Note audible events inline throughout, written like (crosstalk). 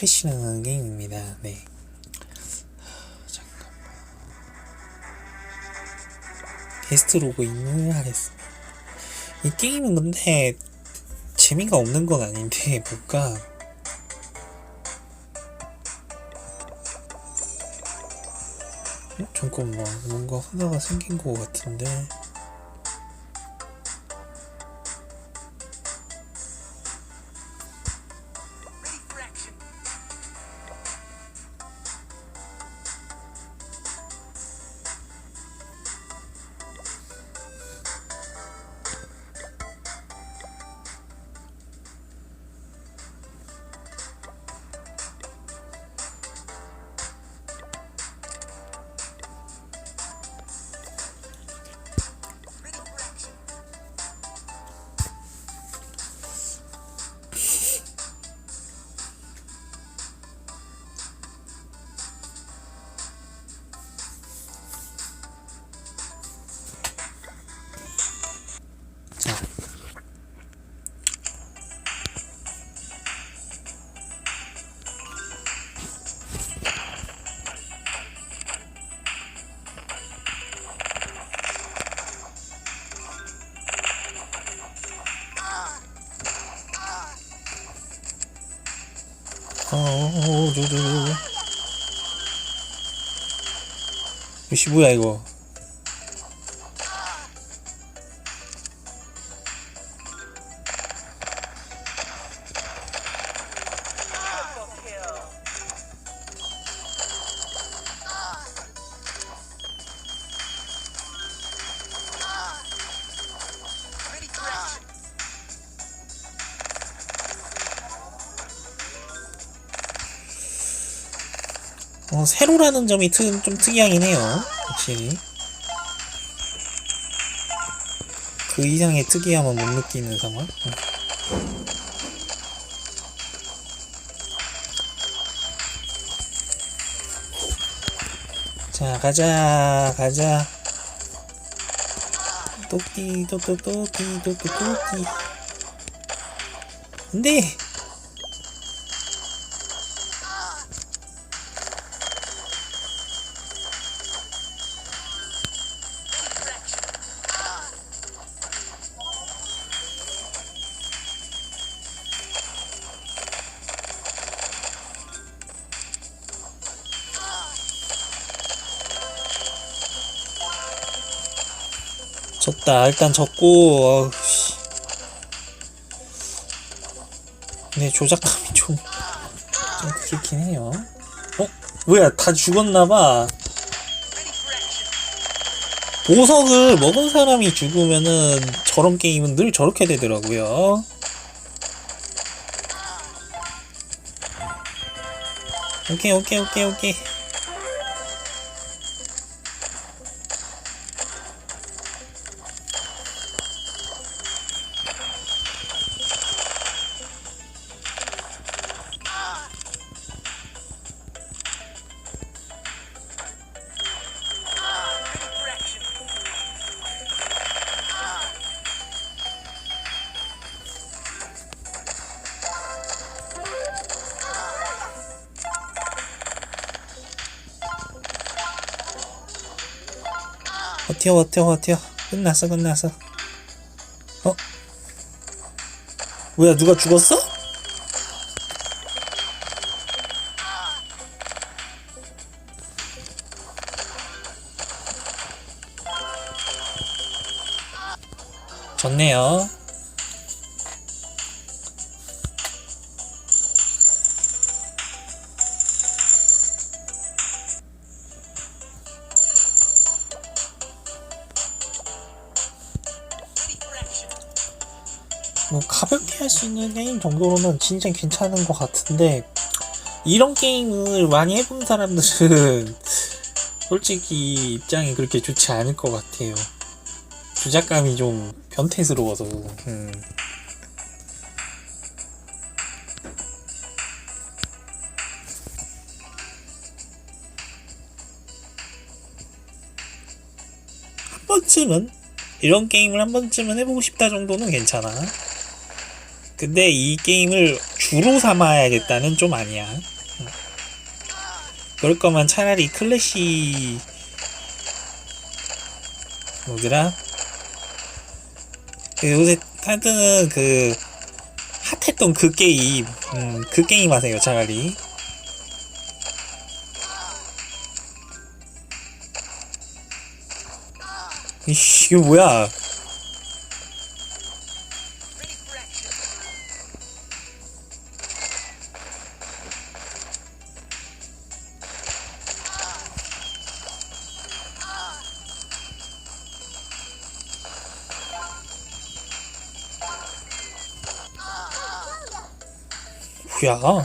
크래시 나는 게임입니다. 네. 잠깐만. 게스트 로그인을 하겠습니다. 이 게임은 근데 재미가 없는 건 아닌데 (laughs) 뭔가 어? 잠깐만 뭔가 하나가 생긴 것 같은데 어 어어 저저 이씨 뭐야 이거 어, 세로라는 점이 트, 좀 특이하긴 해요. 확실히. 그 이상의 특이함은 못 느끼는 상황. 어. 자, 가자, 가자. 또또, 또띠. 안 돼! 졌다. 일단 졌고, 어우, 씨. 네, 조작감이 (laughs) 좀, 좀 그렇긴 해요. 어? 뭐야, 다 죽었나봐. 보석을 먹은 사람이 죽으면은 저런 게임은 늘 저렇게 되더라고요. 오케이, 오케이, 오케이, 오케이. 버텨 버텨 버텨 끝났어 끝났어 어? 뭐야 누가 죽었어? 좋네요 뭐 가볍게 할 수 있는 게임 정도로는 진짜 괜찮은 것 같은데 이런 게임을 많이 해본 사람들은 (laughs) 솔직히 입장이 그렇게 좋지 않을 것 같아요. 주작감이 좀 변태스러워서. 음. 한 번쯤은 이런 게임을 한 번쯤은 해보고 싶다 정도는 괜찮아. 근데 이 게임을 주로 삼아야겠다는 좀 아니야. 응. 그럴 거면 차라리 클래시 뭐더라? 그 요새 하여튼 그 핫했던 그 게임, 음, 그 게임 하세요 차라리. 이거 뭐야? 뭐야?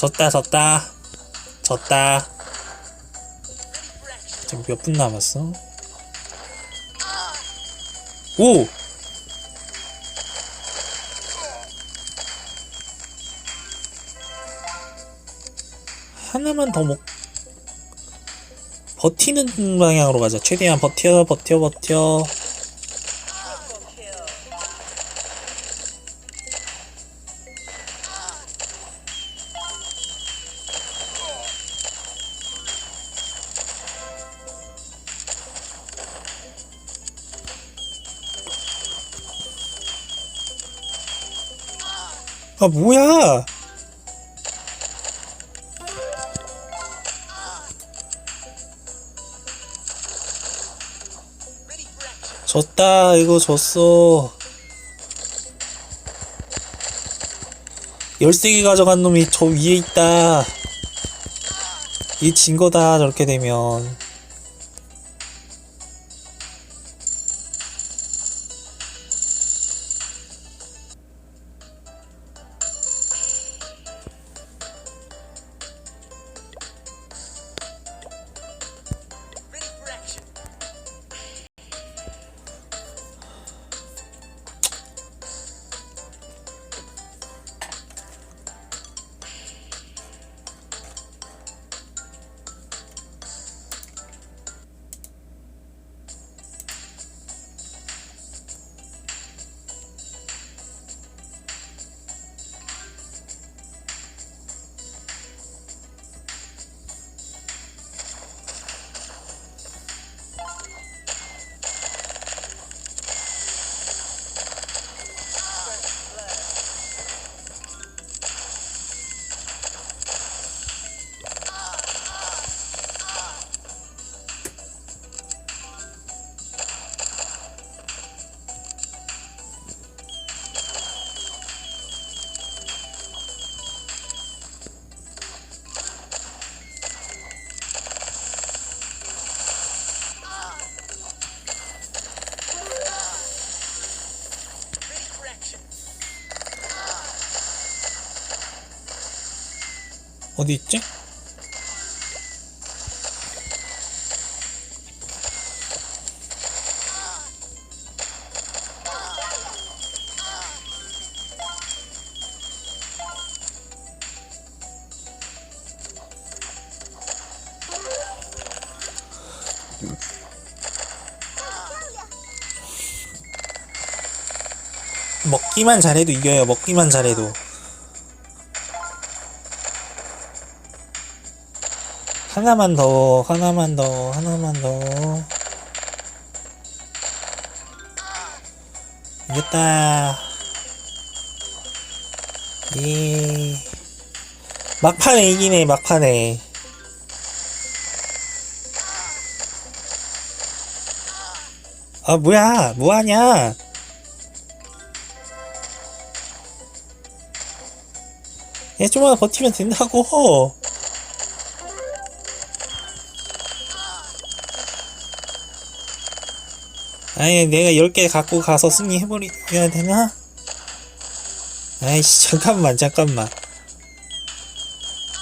졌다 졌다 졌다 지금 몇 분 남았어? 오! 하나만 더 먹... 버티는 방향으로 가자 최대한 버텨 버텨 버텨 아 뭐야? 졌다 이거 졌어. 13개 가져간 놈이 저 위에 있다. 이진 거다 저렇게 되면 어디 있지? 먹기만 잘해도 이겨요. 먹기만 잘해도. 하나만 더, 하나만 더, 하나만 더. 이겼다. 예. 막판에 이기네, 막판에. 아, 뭐야, 뭐하냐. 얘 좀만 버티면 된다고. 아니 내가 10개 갖고 가서 승리해버려야 되나? 아이씨 잠깐만 잠깐만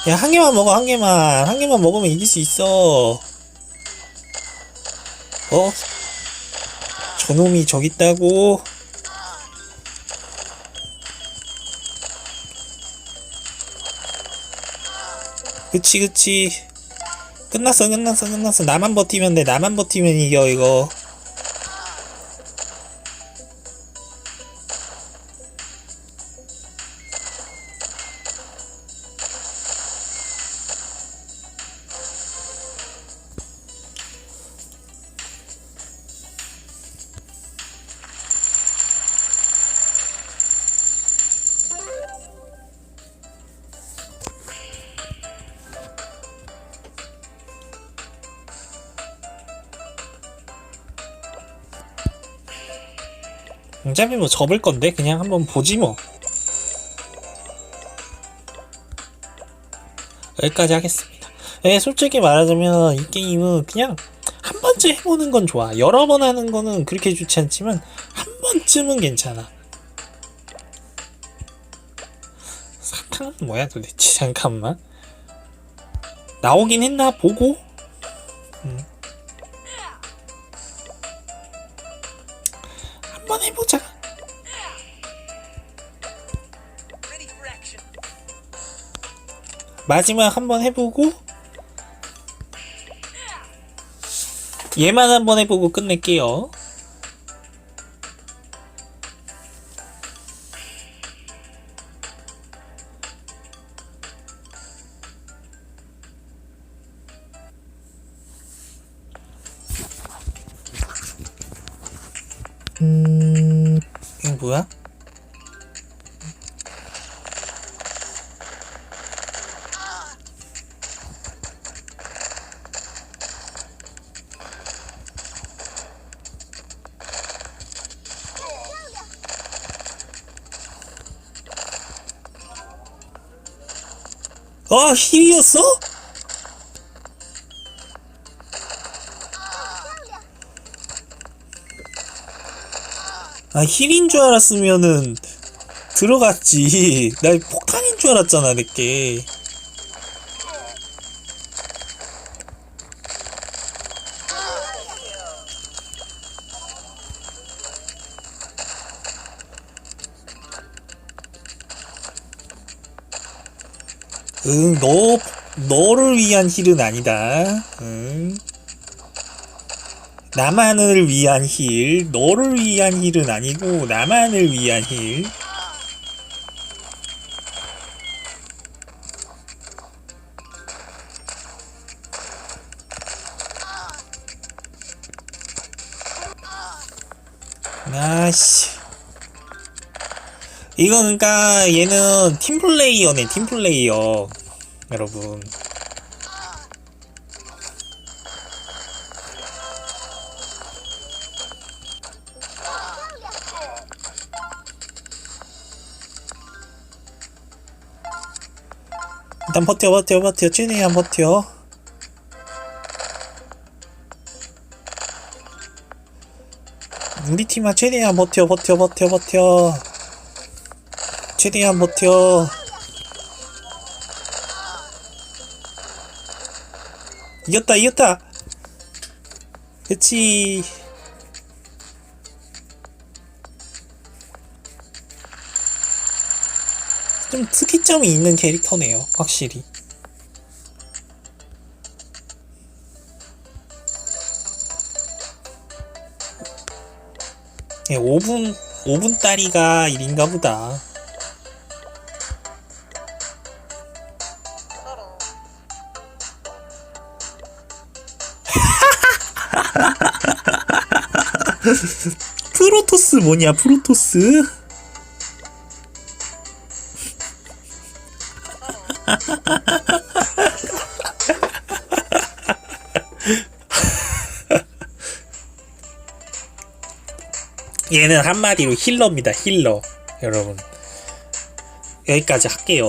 야 한 개만 먹어 한 개만 한 개만 먹으면 이길 수 있어 어? 저놈이 저기 있다고? 그치 그치 끝났어 끝났어 끝났어 나만 버티면 돼 나만 버티면 이겨 이거 어차피 뭐 접을 건데 그냥 한번 보지 뭐. 여기까지 하겠습니다. 예, 솔직히 말하자면 이 게임은 그냥 한 번쯤 해보는 건 좋아. 여러 번 하는 거는 그렇게 좋지 않지만 한 번쯤은 괜찮아. 사탕은 뭐야 도대체? (laughs) 잠깐만. 나오긴 했나? 보고? 음. 마지막 한번 해보고 얘만 한번 해보고 끝낼게요. 아, 힐이었어? 아, 힐인 줄 알았으면은 들어갔지. (laughs) 나 폭탄인 줄 알았잖아, 내게. 응, 너, 너를 위한 힐은 아니다. 응. 나만을 위한 힐, 너를 위한 힐은 아니고, 나만을 위한 힐. 아씨. 이거 그니까 얘는 팀플레이어네 팀플레이어. 여러분. 일단 버텨 버텨 버텨. 최대한 버텨. 우리 팀아 최대한 버텨 버텨 버텨 버텨 최대한 버텨. 이겼다, 이겼다. 그치. 좀 특이점이 있는 캐릭터네요, 확실히. 예, 5분, 5분 딸이가 1인가 보다. (laughs) 프로토스 뭐냐 프로토스? (laughs) 얘는 한마디로 힐러입니다 힐러. 여러분. 여기까지 할게요